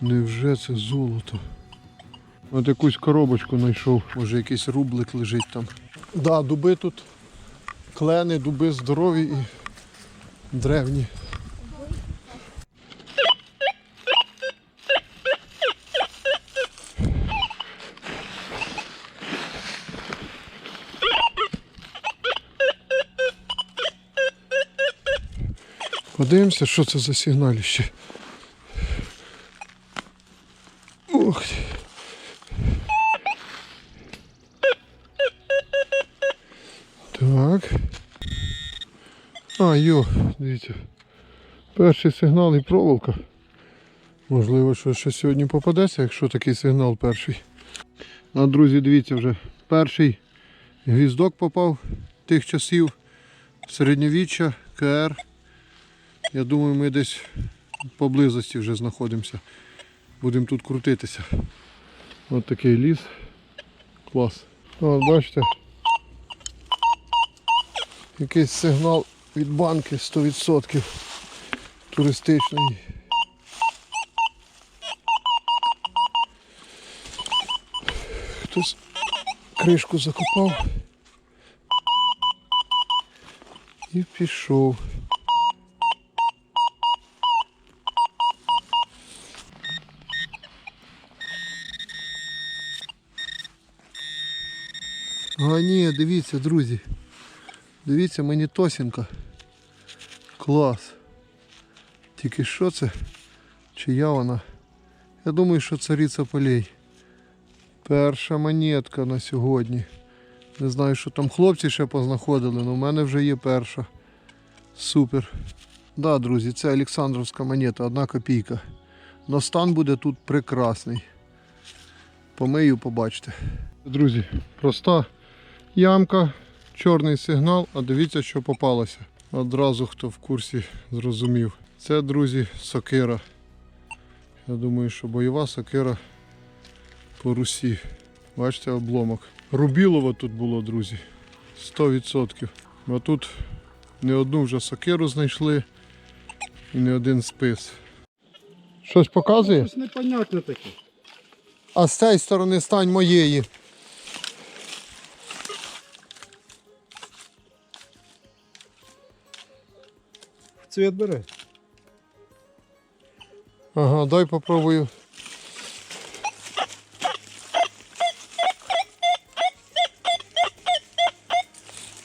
Невже це золото? От якусь коробочку знайшов. Може якийсь рублик лежить там. Да, дуби тут клени, дуби здорові і древні. Подивимося, що це за сигналіще. Ти. Так. А, йо, дивіться. Перший сигнал і проволока. Можливо, що ще сьогодні попадеться, якщо такий сигнал перший. А, друзі, дивіться вже. Перший гвіздок попав тих часів середньовіччя, КР. Я думаю, ми десь поблизості вже знаходимося. Будемо тут крутитися. Ось такий ліс. Клас. О, бачите. Якийсь сигнал від банки 100% туристичний. Хтось кришку закопав і пішов. А ні, дивіться, друзі. Дивіться, мені тосінка. Клас. Тільки що це? Чия вона? Я думаю, що цариця полей. Перша монетка на сьогодні. Не знаю, що там хлопці ще познаходили, але в мене вже є перша. Супер. Да, друзі, це Олександровська монета, одна копійка. Но стан буде тут прекрасний. Помию, побачите. Друзі, проста ямка, чорний сигнал, а дивіться, що попалося. Одразу хто в курсі зрозумів. Це, друзі, сокира. Я думаю, що бойова сокира по Русі. Бачите, обломок. Рубілово тут було, друзі. 100%. А тут не одну вже сокиру знайшли і не один спис. Щось показує? Щось непонятне таке. А з цієї сторони стань моєї. Цвіт бере. Ага, дай попробую.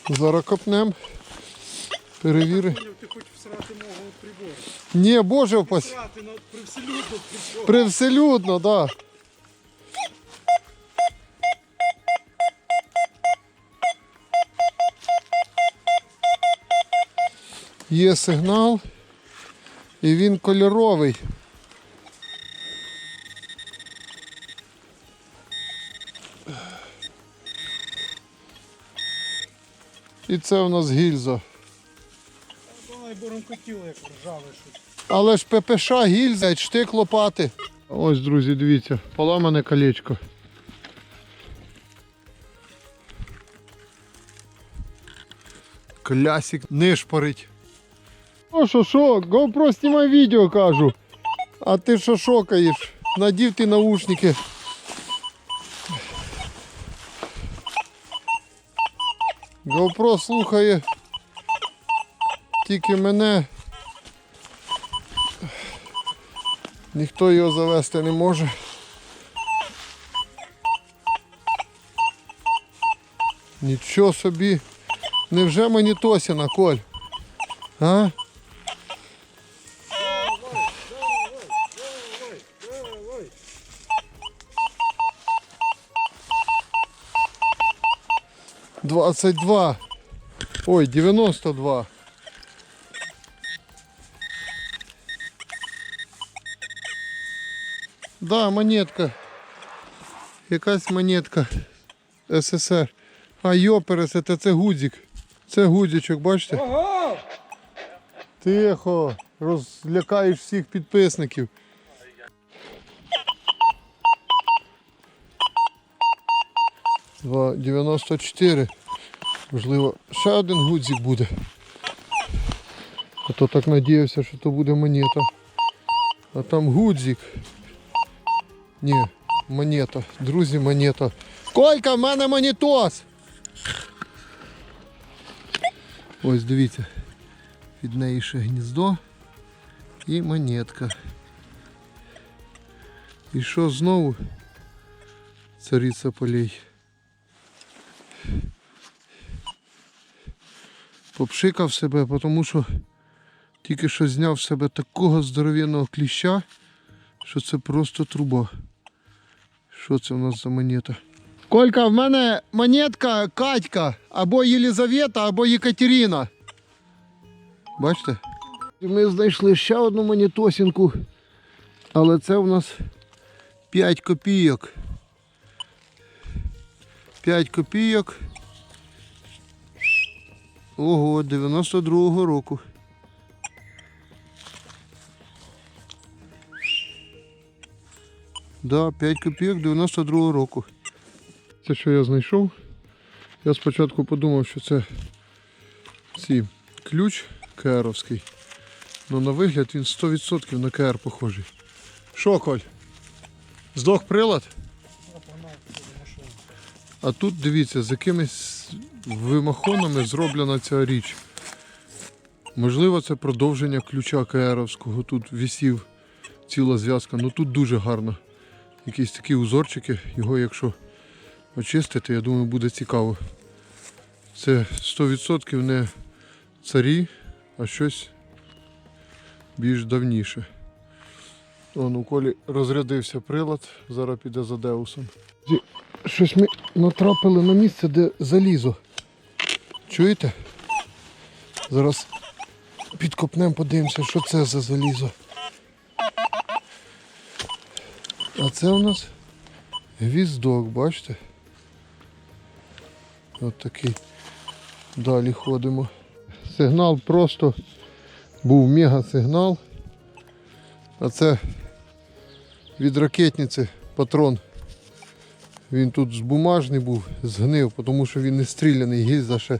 Зараз копнем. Перевіри. Ти хочеш всрати мого прибору. Ні, боже впасть. На привселюдно. Привселюдно, да. Є сигнал. І він кольоровий. І це у нас гільза. Але ж ППШ, гільза, штик лопати. Ось, друзі, дивіться, поламане колечко. Клясик нишпорить. О, що, GoPro знімай відео, кажу. А ти що шокаєш? Надів ти наушники. GoPro слухає тільки мене. Ніхто його завести не може. Нічого собі. Невже мені Тосіна, Коль? А? Двадцять два. Ой, дев'яносто два. Да, монетка. Якась монетка СССР. А йоперес, це, це гудзик. Це гудзичок, бачите? Ого! Тихо, розлякаєш всіх підписників. Два 94. Можливо, ще один гудзик буде. А то так надіявся, що то буде монета. А там гудзик. Ні, монета. Друзі, монета. Колька, в мене монітос! Ось дивіться. Від неї ще гніздо і монетка. І що знову? Цариця полей. Попшикав себе, тому що тільки що зняв з себе такого здоровенного кліща, що це просто труба. Що це у нас за монета? Колька, в мене монетка Катька, або Єлизавета, або Єкатерина. Бачите? Ми знайшли ще одну монетосінку, але це у нас 5 копійок. 5 копійок. Ого, 92-го року. Да, 5 копійок 92-го року. Це що я знайшов? Я спочатку подумав, що це ці ключ КРовський. Ну на вигляд він 100% на КР похожий. Що, Коль? Здох прилад? А тут дивіться, з якимись вимахонами зроблена ця річ. Можливо, це продовження ключа КРовського. Тут висів ціла зв'язка. Ну тут дуже гарно. Якісь такі узорчики, його якщо очистити, я думаю, буде цікаво. Це 100% не царі, а щось більш давніше. Он у Колі розрядився прилад, зараз піде за Деусом. Щось ми натрапили на місце, де залізо. Чуєте? Зараз підкопнемо, подивимося, що це за залізо. А це у нас гвіздок, бачите? От такий. Далі ходимо. Сигнал просто був мега-сигнал. А це від ракетниці патрон. Він тут з бумажний був, згнив, тому що він не стріляний, гільза ще.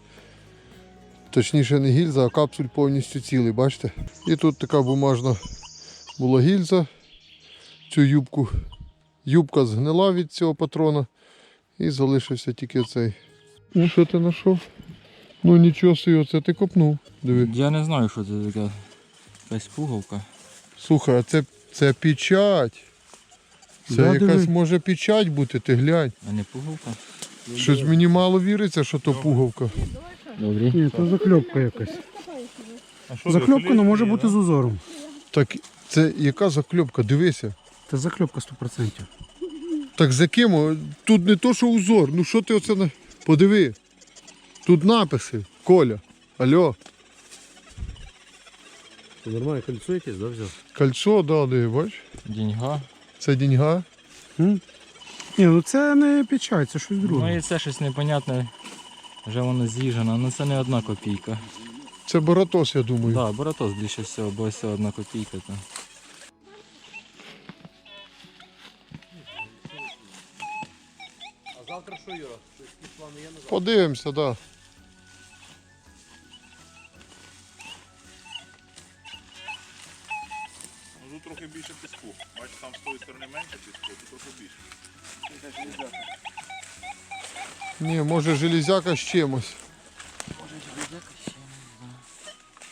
Точніше не гільза, а капсуль повністю цілий, бачите? І тут така бумажна була гільза. Цю юбку. Юбка згнила від цього патрона і залишився тільки цей. Ну що ти знайшов? Ну нічого собі, оце ти копнув. Диви. Я не знаю, що це таке. Якась пуговка. Слухай, а це, це печать. Це Да, якась диви. може печать бути, ти глянь. А не пуговка? Щось мені мало віриться, що то пуговка. Добрі. Ні, це закльопка якась. Закльопка ну, може бути з узором. Так це яка закльопка? Дивися. Це закльопка 100%. Так за ким? О, Тут не то, що узор. Ну що ти оце на. Подиви. Тут написи. Коля. Алло. Нормально, кольцо якесь, да, взяв? Кольцо, да, диви, бач? Деньга. Це деньга. Ні, ну це не печать, це щось Ну друге. і це щось непонятне. Вже воно з'їжджено, ну це не одна копійка. Це Баратос, я думаю. Так, да, Боратос більше всього, бо ось одна копійка. То. А завтра що, Юра? Щось плани є на завтра? Подивимося, так. Да. Трохи більше піску. Бачиш, там з тої сторони менше піску, тут трохи більше. Ні, може железяка з чимось.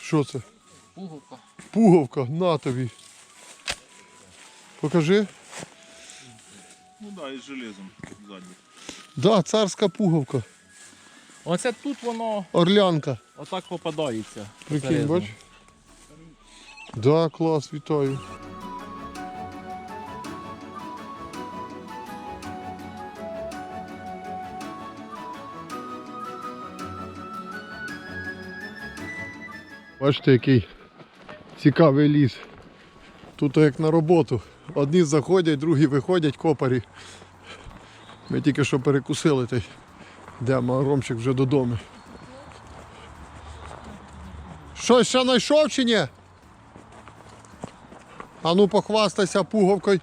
Що це? Пуговка. Пуговка, на тобі. Покажи. Ну так, да, із железом ззаді. Да, царська пуговка. Оце тут воно Орлянка. отак попадається. Прикинь, бач? Да, клас, вітаю. Бачите, який цікавий ліс. Тут як на роботу. Одні заходять, другі виходять, копарі. Ми тільки що перекусили, та й йдемо, а Ромчик вже додому. Щось ще знайшов чи ні? А ну похвастайся пуговкою.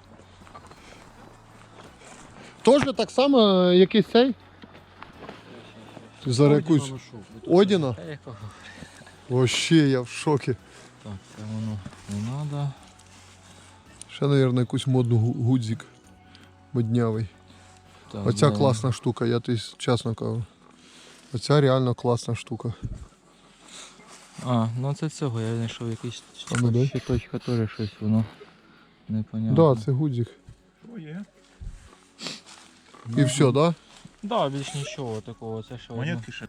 Тоже так само е, якийсь цей? Зараз якусь Одіна? Вообще я в шокі. Так, це воно не треба. Ще, мабуть, якусь модну гудзик моднявий. Так, Оця знову. класна штука, я тобі чесно кажу. Оця реально класна штука. А, ну це цього, я знайшов якийсь А ну дай. щиточка теж щось воно непонятно. Так, да, це гудзик. О, є. І все, так? Да? Да, більш нічого такого, це ще одно. Монетки ще.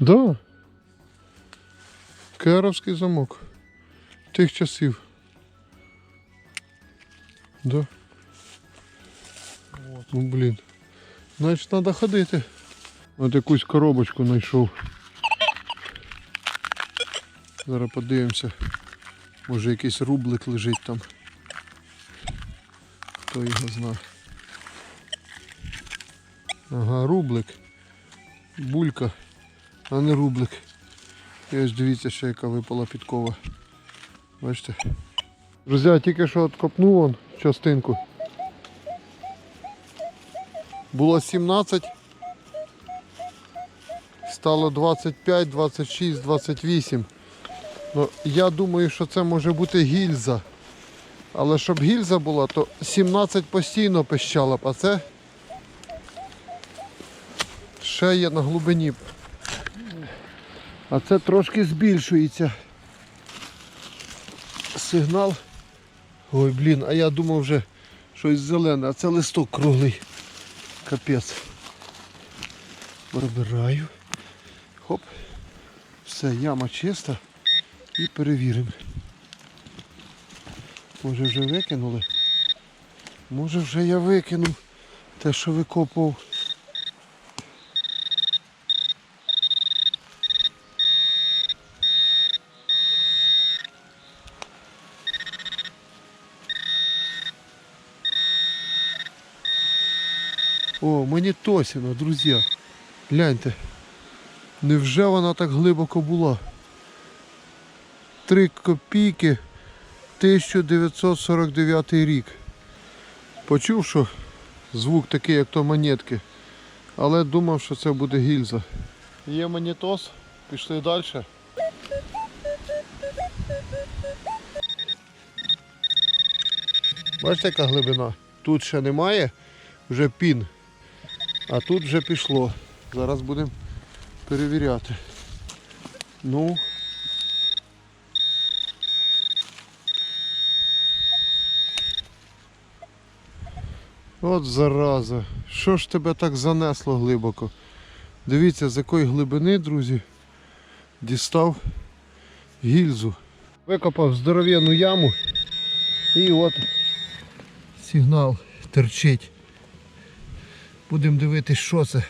Да. Керовський замок. Тих часів. Да. Ну блін. Значить треба ходити. От якусь коробочку знайшов. Зараз подивимося. Може якийсь рублик лежить там. Хто його знає. Ага, рублик. Булька а не рублик. І ось дивіться, ще яка випала підкова. Бачите? Друзі, тільки що откопнув вон частинку. Було 17. Стало 25, 26, 28. Ну, я думаю, що це може бути гільза. Але щоб гільза була, то 17 постійно пищала б, а це ще є на глибині. А це трошки збільшується. Сигнал. Ой, блін, а я думав вже щось зелене, а це листок круглий. Капець. Прибираю. Хоп. Все, яма чиста. І перевіримо. Може вже викинули? Може вже я викинув те, що викопав. О, монітосіна, друзі. Гляньте. Невже вона так глибоко була? Три копійки 1949 рік. Почув, що звук такий, як то монетки. Але думав, що це буде гільза. Є монітос, пішли далі. Бачите, яка глибина? Тут ще немає, вже пін. А тут вже пішло. Зараз будемо перевіряти. Ну. От зараза. Що ж тебе так занесло глибоко? Дивіться, з якої глибини, друзі, дістав гільзу. Викопав здоров'яну яму і от сигнал терчить. Будемо дивитись, що це.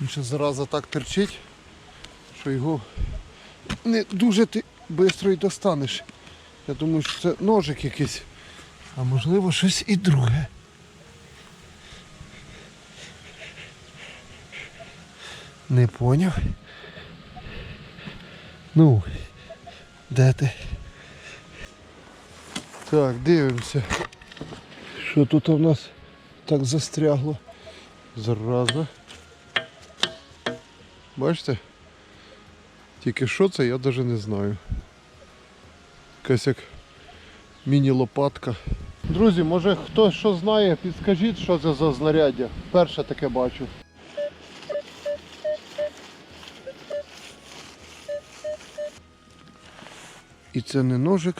Він ще зараза так терчить, що його не дуже ти швидко й достанеш. Я думаю, що це ножик якийсь. А можливо щось і друге. Не поняв. Ну, де ти? Так, дивимося. Що тут у нас так застрягло? Зараза. Бачите? Тільки що це, я навіть не знаю. Якась як міні-лопатка. Друзі, може хтось що знає, підскажіть, що це за знаряддя. Перше таке бачу. І це не ножик,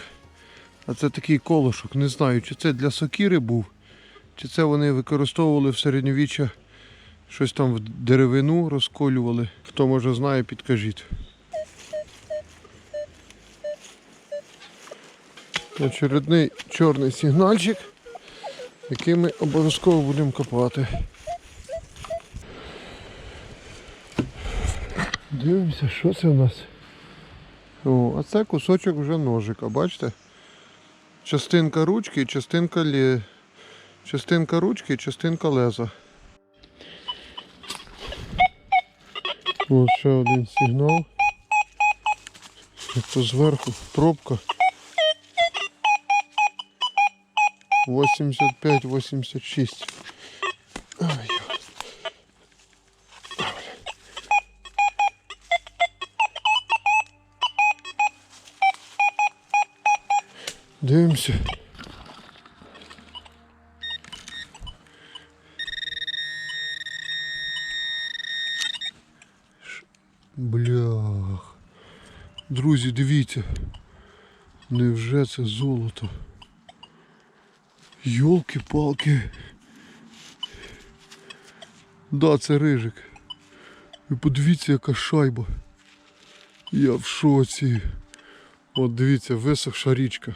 а це такий колошок. Не знаю, чи це для сокири був, чи це вони використовували в середньовіччя щось там в деревину розколювали. Хто може знає, підкажіть. Очередний чорний сигнальчик, який ми обов'язково будемо копати. Дивимося, що це у нас. О, а це кусочок вже ножика, бачите? Частинка ручки і частинка лє. Частинка ручки і частинка леза. Ось ще один сигнал. Це зверху пробка. 85-86. Дивимося. Друзі, дивіться. Невже це золото? Йолки-палки. Да, це рижик. І подивіться, яка шайба. Я в шоці. От дивіться, висохша річка.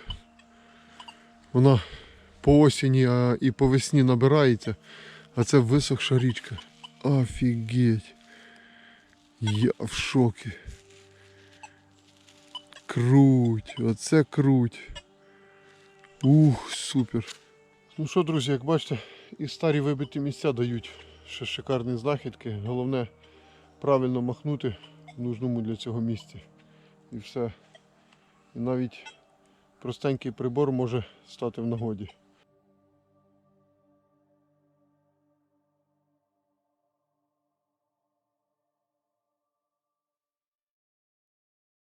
Вона по осені а і по весні набирається, а це висохша річка. Офігеть. Я в шокі. Круть, оце круть. Ух, супер. Ну що, друзі, як бачите, і старі вибиті місця дають ще шикарні знахідки. Головне правильно махнути в нужному для цього місці. І все. І навіть простенький прибор може стати в нагоді.